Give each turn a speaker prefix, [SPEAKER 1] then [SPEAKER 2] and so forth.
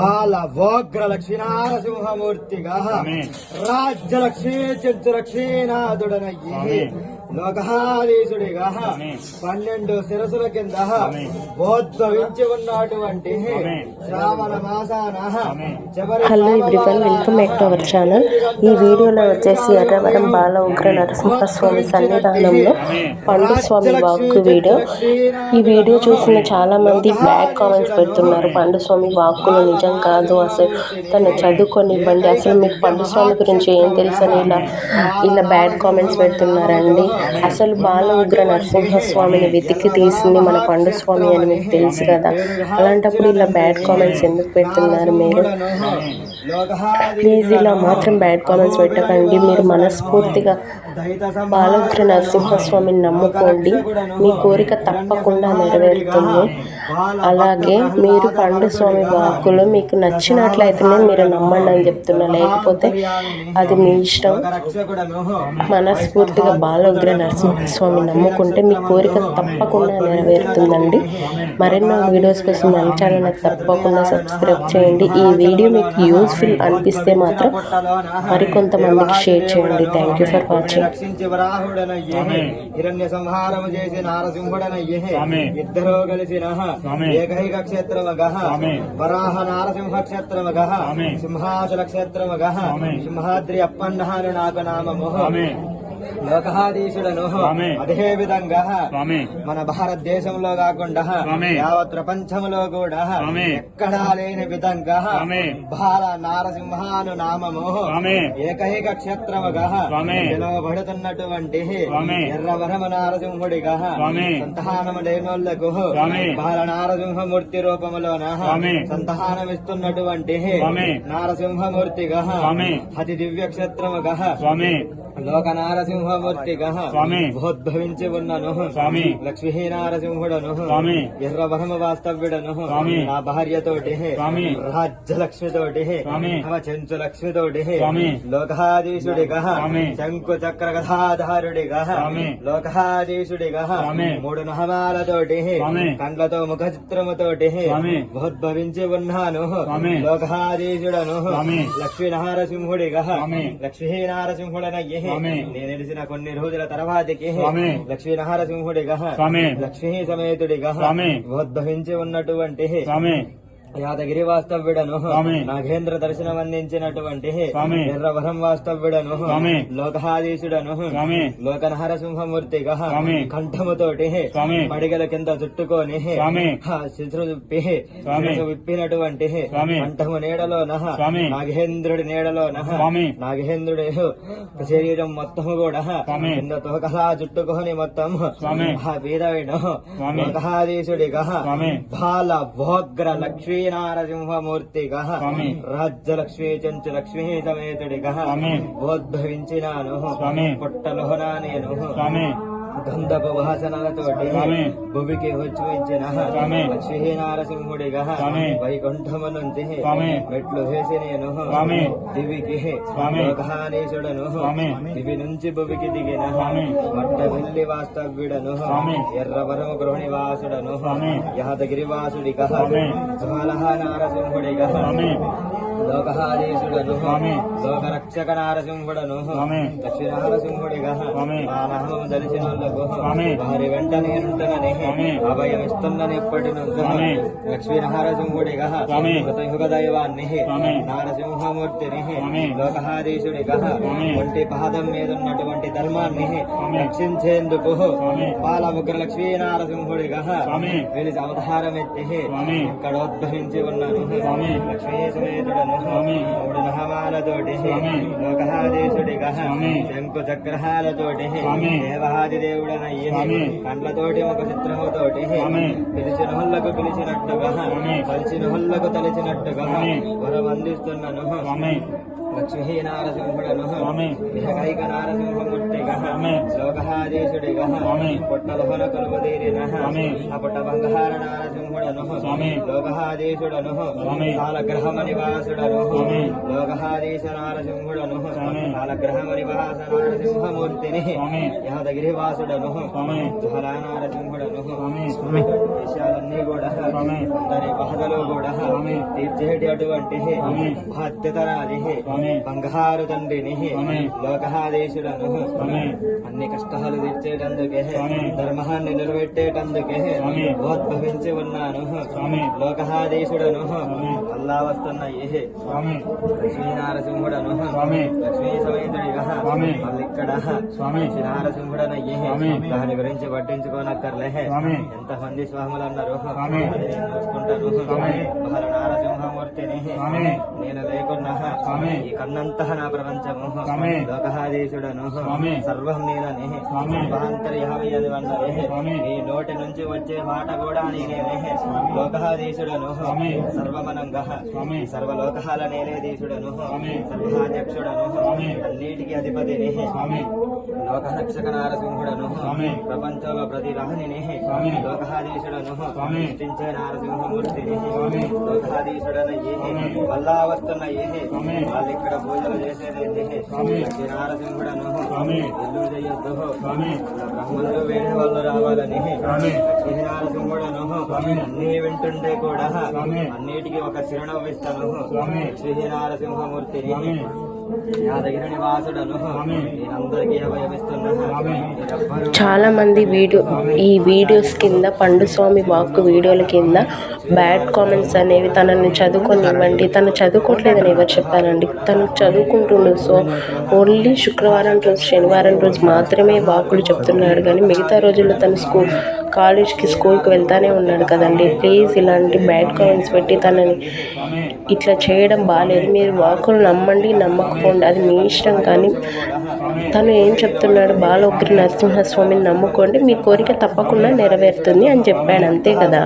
[SPEAKER 1] బాల వోగ్ర లక్ష్మీనారసింహమూర్తిగా
[SPEAKER 2] ఆమేన్.
[SPEAKER 1] రాజ్యలక్ష్మీ చంచులక్ష్మీనాథుడనయ్యి
[SPEAKER 2] ఆమేన్.
[SPEAKER 1] లోకహాధీశుడిగా
[SPEAKER 2] ఆమేన్.
[SPEAKER 1] పన్నెండు శిరసుల కింద. బోద్భవించి ఉన్నటువంటి. శ్రావణ మాసాన
[SPEAKER 3] hello everyone welcome back to our channel. ఈ వీడియోలో వచ్చేసి ఎర్రవరం బాల ఉగ్ర నరసింహస్వామి సన్నిధానంలో పండు స్వామి వాక్కు వీడియో. ఈ వీడియో చూసిన చాలా మంది బ్యాడ్ కామెంట్స్ పెడుతున్నారు. పండు స్వామి వాక్కులు నిజం కాదు అసలు. తను చదువుకొనివ్వండి అసలు మీకు పండు స్వామి గురించి ఏం తెలుసు అని ఇలా ఇలా బ్యాడ్ కామెంట్స్ పెడుతున్నారండి. అసలు బాల ఉగ్ర నరసింహస్వామిని వెతికి తీసింది మన పండు స్వామి అని మీకు తెలుసు కదా. అలాంటప్పుడు ఇలా బ్యాడ్ కామెంట్స్ ఎందుకు పెడుతున్నారు మీరు? ప్లీజ్ ఇలా మాత్రం బ్యాడ్ కామెంట్స్ పెట్టకండి. మీరు మనస్ఫూర్తిగా బాలగ్ర నరసింహస్వామిని నమ్ముకోండి. మీ కోరిక తప్పకుండా నెరవేరుతుంది. అలాగే మీరు పండు స్వామి వాక్కులు మీకు నచ్చినట్లయితేనే మీరు నమ్మండి అని చెప్తున్నా. లేకపోతే అది మీ ఇష్టం. మనస్ఫూర్తిగా బాలగ్ర నరసింహస్వామి నమ్ముకుంటే మీ కోరిక తప్పకుండా నెరవేరుతుందండి. మరెన్నో వీడియోస్ కోసం మన ఛానల్ తప్పకుండా సబ్స్క్రైబ్ చేయండి. ఈ వీడియో మీకు యూస్ఫుల్ అనిపిస్తే మాత్రం మరికొంతమందికి షేర్ చేయండి. Thank you for watching.
[SPEAKER 1] ఇద్దరు కలిసిన. ఏకైక క్షేత్రమగ. వరాహ నారసింహ క్షేత్రమగ. సింహాచల క్షేత్రమగ. సింహాద్రి అప్పన్నహాను నాకు నామము లోకహాధీశుడను. అదే విధంగా మన భారతదేశంలో కాకుండా. యావత్ ప్రపంచంలో కూడా. ఎక్కడా లేని విధంగా. బాల నారసింహాను నామము. ఏకైక క్షేత్రముగా. పిలువబడుతున్నటువంటి. ఎర్రవరమ నారసింహుడిగా. సంతానము
[SPEAKER 2] లేనోళ్ళకు.
[SPEAKER 1] బాల నారసింహమూర్తి రూపములోన. సంతానమిస్తున్నటువంటి. నారసింహమూర్తిగా. అతి దివ్య క్షేత్రముగా లోక నారసింహమూర్తిగా
[SPEAKER 2] స్వామి.
[SPEAKER 1] ఉద్భవించి ఉన్నను
[SPEAKER 2] స్వామి.
[SPEAKER 1] లక్ష్మీ నారసింహుడను
[SPEAKER 2] స్వామి.
[SPEAKER 1] ఎర్రవరమ వాస్తవ్యుడను
[SPEAKER 2] స్వామి.
[SPEAKER 1] నా భార్యతోటి
[SPEAKER 2] స్వామి.
[SPEAKER 1] రాజ్యలక్ష్మితోటి
[SPEAKER 2] స్వామి.
[SPEAKER 1] చెంచు లక్ష్మితోటి
[SPEAKER 2] స్వామి.
[SPEAKER 1] లోకాధీశుడిగా. శంకు చక్ర కథాధారుడిగా. లోకాధీశుడిగా. మూడు నహమాలతోటి. కండ్లతో ముఖ చిత్రముతోటి
[SPEAKER 2] స్వామి.
[SPEAKER 1] ఉద్భవించి ఉన్నాను. లోకాధీశుడను. లక్ష్మీ నారసింహుడిగా. లక్ష్మీ నారసింహుడనయ్యే. నేను తెలిసిన కొన్ని రోజుల తర్వాతకి
[SPEAKER 2] స్వామి.
[SPEAKER 1] లక్ష్మీ నారసింహుడిగా
[SPEAKER 2] స్వామి.
[SPEAKER 1] లక్ష్మీ సమేతుడిగా
[SPEAKER 2] స్వామి.
[SPEAKER 1] ఉద్భవించి ఉన్నటువంటి
[SPEAKER 2] స్వామి
[SPEAKER 1] యాదగిరి వాస్తవ్యుడను. నాగేంద్ర దర్శనం అందించినటువంటి. ఎర్రవరం వాస్తవ్యుడను. లోకహాదీశుడను
[SPEAKER 2] స్వామి.
[SPEAKER 1] లోకనహరసింహమూర్తిగా
[SPEAKER 2] స్వామి.
[SPEAKER 1] కంఠముతోటి. పడిగల కింద చుట్టుకొని శిశురు విప్పి విప్పినటువంటి. కంఠము నీడలోన. నాగేంద్రుడి నీడలోన. నాగేంద్రుడి శరీరం మొత్తము కూడా. కింద తోకలా చుట్టుకొని మొత్తం. ఆ వీరవిను. లోకహాదీశుడిగా. బాల భోగ్ర లక్ష్మీ నారసింహమూర్తిగా
[SPEAKER 2] స్వామి.
[SPEAKER 1] రాజ్యలక్ష్మీ చెంచు లక్ష్మీ సమేతుడిగా. ఉద్భవించినాను. పుట్టలోన నేను
[SPEAKER 2] స్వామి
[SPEAKER 1] గంధపు వాసనలతోటి
[SPEAKER 2] స్వామి.
[SPEAKER 1] భూమికి ఉద్భవించిన
[SPEAKER 2] స్వామి.
[SPEAKER 1] లక్ష్మీ నారసింహుడిగా
[SPEAKER 2] స్వామి.
[SPEAKER 1] వైకుంఠము నుంచి
[SPEAKER 2] స్వామి.
[SPEAKER 1] మెట్లు వేసి నేను. దివికి
[SPEAKER 2] స్వామి.
[SPEAKER 1] దివి నుంచి భూమికి దిగిన
[SPEAKER 2] స్వామి.
[SPEAKER 1] మట్ట వెళ్ళి వాస్తవ్యుడను. ఎర్రవరము గృహిణివాసుడను
[SPEAKER 2] స్వామి.
[SPEAKER 1] యాదగిరి వాసుడిగా
[SPEAKER 2] స్వామి.
[SPEAKER 1] జ్వాలహ నారసింహుడిగా
[SPEAKER 2] స్వామి.
[SPEAKER 1] లోకరక్షక నారసింహుడను
[SPEAKER 2] స్వామి.
[SPEAKER 1] లక్ష్మీ నారసింహుడిగా
[SPEAKER 2] స్వామి.
[SPEAKER 1] మా నామం తెలిసిన వాళ్ళకు
[SPEAKER 2] స్వామి.
[SPEAKER 1] వారి వెంట నేనుంటానని
[SPEAKER 2] స్వామి.
[SPEAKER 1] అభయం ఇస్తున్నాను ఎప్పటి నుంచో
[SPEAKER 2] స్వామి.
[SPEAKER 1] లక్ష్మీ నరసింహుడిగా
[SPEAKER 2] స్వామి.
[SPEAKER 1] కృతయుగ దైవాన్ని. నారసింహమూర్తిని
[SPEAKER 2] స్వామి.
[SPEAKER 1] ఒంటి పాదం మీద ఉన్నటువంటి ధర్మాన్ని. రక్షించేందుకు. బాలముగ్ర లక్ష్మీ నారసింహుడిగా
[SPEAKER 2] స్వామి.
[SPEAKER 1] వెలిసి అవతారం ఎత్తి
[SPEAKER 2] స్వామి.
[SPEAKER 1] ఇక్కడ ఉద్భవించి ఉన్నాను. లక్ష్మీ సమేతుడను
[SPEAKER 2] స్వామి.
[SPEAKER 1] లోకహాదేశుడిగా
[SPEAKER 2] స్వామి.
[SPEAKER 1] శంకు చక్రహాలతోటి
[SPEAKER 2] స్వామి.
[SPEAKER 1] దేవహాది దేవుడనయ్యి
[SPEAKER 2] స్వామి.
[SPEAKER 1] కండ్లతోటి ఒక చిత్రముతోటి
[SPEAKER 2] స్వామి.
[SPEAKER 1] పిలిచిన హుల్లకు పిలిచినట్టుగా
[SPEAKER 2] స్వామి.
[SPEAKER 1] కలిసిన హుల్లకు తలిచినట్టుగా
[SPEAKER 2] స్వామి.
[SPEAKER 1] లక్ష్మీ నారసింహుడను విహకైక నారసింహమూర్తిగ
[SPEAKER 2] స్వామి.
[SPEAKER 1] లోకహాదేశుడిగ
[SPEAKER 2] స్వామి.
[SPEAKER 1] పొట్టలోహన కొలువదీరిన
[SPEAKER 2] స్వామి.
[SPEAKER 1] ఆ పొట్ట బంగార నారసింహుడను
[SPEAKER 2] స్వామి.
[SPEAKER 1] లోకహాదేశుడను
[SPEAKER 2] స్వామి.
[SPEAKER 1] కాలగ్రహమ నివాసుడను
[SPEAKER 2] స్వామి.
[SPEAKER 1] లోకహాదేశ నారసింహుడను
[SPEAKER 2] స్వామి.
[SPEAKER 1] కాలగ్రహమ నివాస నారసింహమూర్తిని
[SPEAKER 2] స్వామి.
[SPEAKER 1] యాదగిరివాసుడను
[SPEAKER 2] స్వామి.
[SPEAKER 1] జ్వలా నారసింహుడను
[SPEAKER 2] స్వామి.
[SPEAKER 1] విషయాలన్నీ కూడా
[SPEAKER 2] స్వామి.
[SPEAKER 1] దాని బాధలు కూడా
[SPEAKER 2] స్వామి.
[SPEAKER 1] తీర్చేటి అటువంటి బాధ్యతరాది బంగారు తండ్రిని
[SPEAKER 2] స్వామి
[SPEAKER 1] అన్ని కష్టాలు తీర్చేటందుకే ధర్మాన్ని నిలబెట్టేటందుకే ఉద్భవించి ఉన్నాను లోకహాదేశుడను అల్లా వస్తున్నాయి
[SPEAKER 2] స్వామి
[SPEAKER 1] లక్ష్మీ నారసింహుడను
[SPEAKER 2] స్వామి
[SPEAKER 1] లక్ష్మీ సమేతుడిగా
[SPEAKER 2] స్వామి
[SPEAKER 1] శ్రీ నారసింహుడనయ్యి. దాని గురించి పట్టించుకోనక్కర్లే. ఎంతమంది స్వాములు అన్నారు నేను
[SPEAKER 2] స్వామి.
[SPEAKER 1] బహర నారసింహమూర్తిని. నేను లేకున్నా. ఈ కన్నంత నా ప్రపంచము. లోకహాదీశుడను. సర్వం నేనని అన్నది
[SPEAKER 2] స్వామి.
[SPEAKER 1] నీ నోటి నుంచి వచ్చే మాట కూడా నేనే లోకహాదీశుడను. సర్వమనంగా
[SPEAKER 2] స్వామి.
[SPEAKER 1] సర్వలోకహాల నేలేదీశుడను
[SPEAKER 2] స్వామి.
[SPEAKER 1] సర్వాధ్యక్షుడను. అన్నిటికీ అధిపతిని
[SPEAKER 2] స్వామి
[SPEAKER 1] లోకరక్షక నారసింహుడను. ప్రపంచంలో ప్రతి రహనిని
[SPEAKER 2] స్వామి.
[SPEAKER 1] సృష్టించే నారసింహమూర్తిని
[SPEAKER 2] స్వామి.
[SPEAKER 1] లోకహాదీశుడనయ్యి
[SPEAKER 2] స్వామి.
[SPEAKER 1] వల్లా వస్తున్నయ్యి
[SPEAKER 2] స్వామి.
[SPEAKER 1] వాళ్ళు ఇక్కడ పూజలు చేసేది
[SPEAKER 2] స్వామి.
[SPEAKER 1] శ్రీ నారసింహుడను. ఇల్లు చేయొద్దు బ్రహ్మలు వేరే వాళ్ళు రావాలని
[SPEAKER 2] స్వామి.
[SPEAKER 1] శ్రీ నారసింహుడను
[SPEAKER 2] స్వామి.
[SPEAKER 1] అన్ని వింటుంటే కూడా. అన్నిటికీ ఒక చిరునవ్విస్తాను
[SPEAKER 2] స్వామి.
[SPEAKER 3] చాలా మంది వీడియో ఈ వీడియోస్ కింద పండు స్వామి వాక్కు వీడియోల కింద బ్యాడ్ కామెంట్స్ అనేవి తనని చదువుకొనివ్వండి. తను చదువుకోవట్లేదని ఎవరు చెప్పారండి? తను చదువుకుంటుండు. సో ఓన్లీ శుక్రవారం రోజు శనివారం రోజు మాత్రమే వాకులు చెప్తున్నాడు. కానీ మిగతా రోజుల్లో తను స్కూల్ కాలేజ్కి స్కూల్కి వెళ్తానే ఉన్నాడు కదండి. ప్లీజ్ ఇలాంటి బ్యాడ్ కామెంట్స్ పెట్టి తనని ఇట్లా చేయడం బాగాలేదు మీరు వాకులు నమ్మండి నమ్మకపోండి. అది మీ ఇష్టం కానీ తను ఏం చెప్తున్నాడు? బాలోగ్రి నరసింహస్వామిని నమ్ముకోండి. మీ కోరిక తప్పకుండా నెరవేరుతుంది అని చెప్పాడు. అంతే కదా?